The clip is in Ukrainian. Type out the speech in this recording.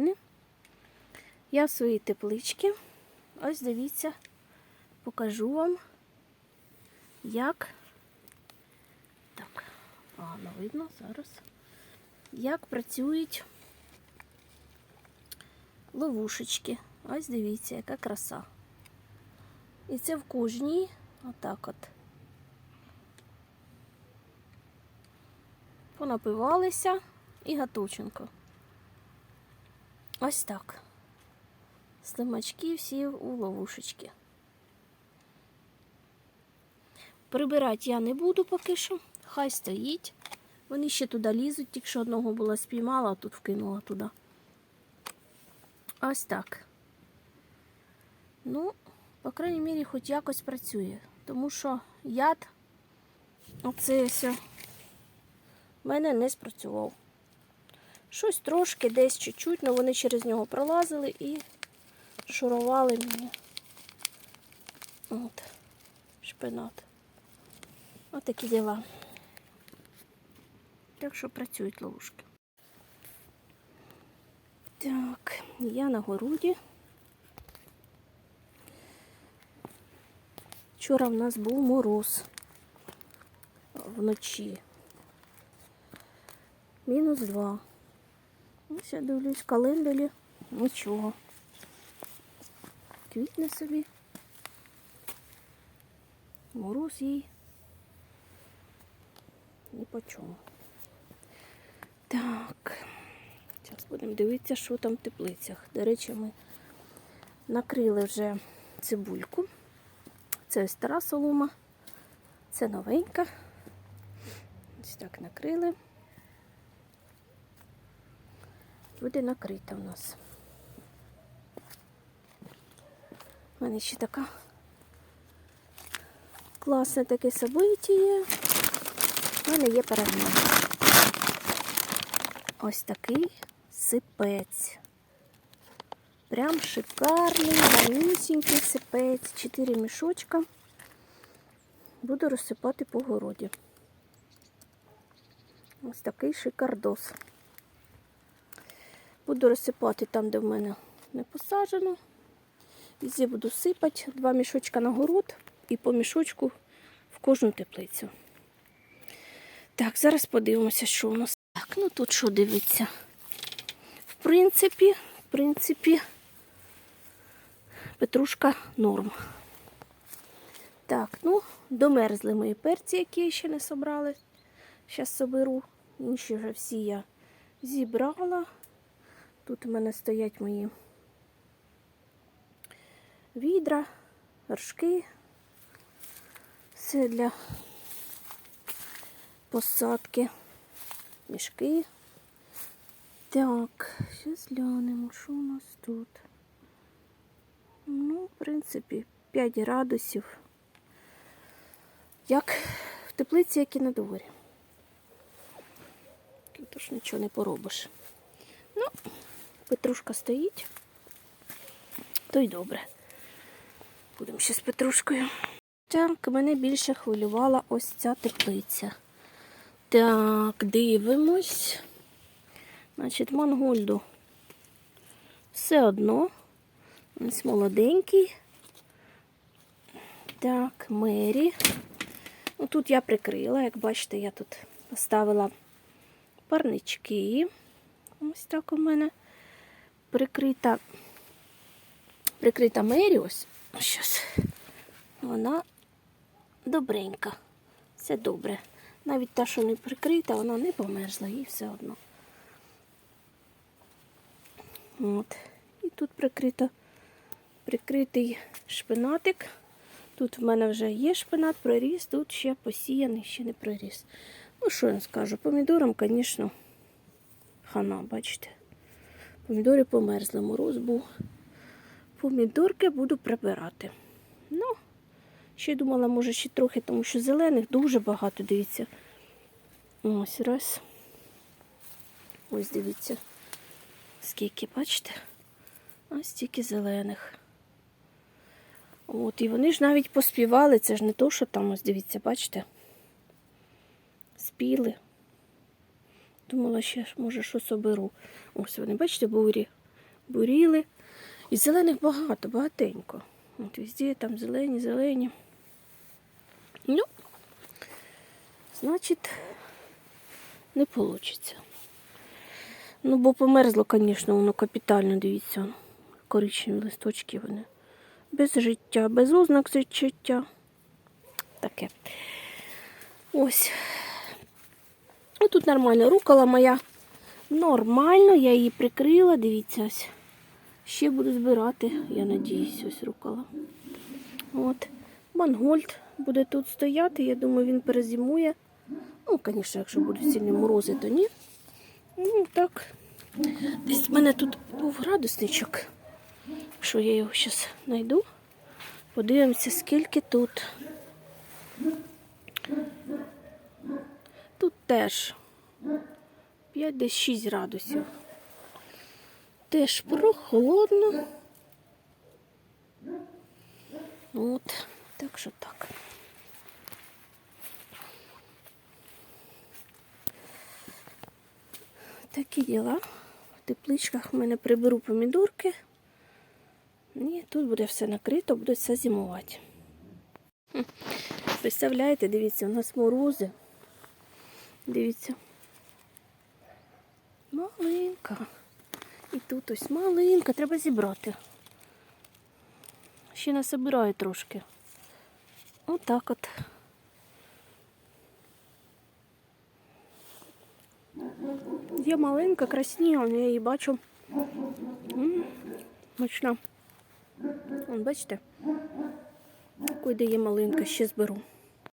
України. Я в своїй тепличці. Ось дивіться, покажу вам, як. Так, погано видно зараз. Як працюють ловушечки. Ось дивіться, яка краса. І це в кожній, отак от. Понапивалися і гатученко. Ось так. Слимачки всі у ловушечки. Прибирати я не буду поки що. Хай стоїть. Вони ще туди лізуть, тільки що одного була спіймала, а тут вкинула туди. Ось так. Ну, по крайній мірі, хоч якось працює. Тому що яд, оце все, в мене не спрацював. Щось трошки, десь чуть-чуть, але вони через нього пролазили і шурували мені. От, шпинат. От такі діла. Так що працюють ловушки. Так, я на городі. Вчора в нас був мороз вночі. Мінус два. Ось я дивлюсь, календарі. Нічого. Квітне собі. Мороз їй. Ні по чому. Так. Зараз будемо дивитися, що там в теплицях. До речі, ми накрили вже цибульку. Це стара солома. Це новенька. Ось так накрили. Буде накрита у нас. У мене ще така класне таке событие. У мене є перегон. Ось такий сипець. Прям шикарний, гарнюсінький сипець. Чотири мішочка. Буду розсипати по городі. Ось такий шикардос. Буду розсипати там, де в мене не посаджено. Везде буду сипати два мішочка на город і по мішочку в кожну теплицю. Так, зараз подивимося, що у нас. Так, ну тут що дивиться. В принципі, в принципі, петрушка норм. Так, ну, домерзли мої перці, які я ще не собрали. Зараз соберу. Інші вже всі я зібрала. Тут у мене стоять мої відра, горшки. Все для посадки, мішки. Так, зараз глянемо, що у нас тут. Ну, в принципі, 5 градусів. Як в теплиці, як і на дворі. Тож нічого не поробиш. Петрушка стоїть, то й добре. Будемо ще з петрушкою. Так, мене більше хвилювала ось ця теплиця. Так, дивимось. Значить, Монгольду все одно. Ось молоденький. Так, Мері. Ну, тут я прикрила, як бачите, я тут поставила парнички. Ось так у мене прикрита прикрита Мері. Ось. Щас. Вона добренька. Все добре. Навіть та, що не прикрита, вона не померзла їй все одно. От. І тут прикрита, прикритий шпинатик. Тут в мене вже є шпинат, проріс, тут ще посіяний, ще не проріс. Ну, що я скажу? Помідорам, звісно, хана, бачите. Помідори померзли, мороз був. Помідорки буду прибирати. Ну, ще думала, може, ще трохи, тому що зелених дуже багато, дивіться. Ось раз. Ось дивіться, скільки, бачите? Ось стільки зелених. От, і вони ж навіть поспівали, це ж не то, що там, ось дивіться, бачите? Спіли. Думала, ще може щось оберу. Ось вони, бачите, бурі. Буріли. І зелених багато, багатенько. От везде там зелені, зелені. Ну, значить, не вийде. Ну, бо померзло, звісно, воно капітально, дивіться. Коричневі листочки вони. Без життя, без ознак життя. Таке. Ось. Ну, тут нормально. Рукола моя нормально, я її прикрила, дивіться ось. Ще буду збирати, я надіюсь, ось рукола. От. Мангольд буде тут стояти, я думаю, він перезимує. Ну, звісно, якщо будуть сильні морози, то ні. Ну, так. Десь в мене тут був градусничок. Що я його зараз знайду. Подивимося, скільки тут. Тут теж 5 десь 6 градусів. Теж прохолодно. От, так що так. Такі діла. В тепличках в мене приберу помідорки. І тут буде все накрито, буде все зимувати. Представляєте, дивіться, у нас морози. Дивіться. Маленька. І тут ось маленька, треба зібрати. Ще насобираю трошки. Отак от. Є маленька, красніва, я її бачу. М, Смачна. Вон, бачите? Куди є малинка, ще зберу.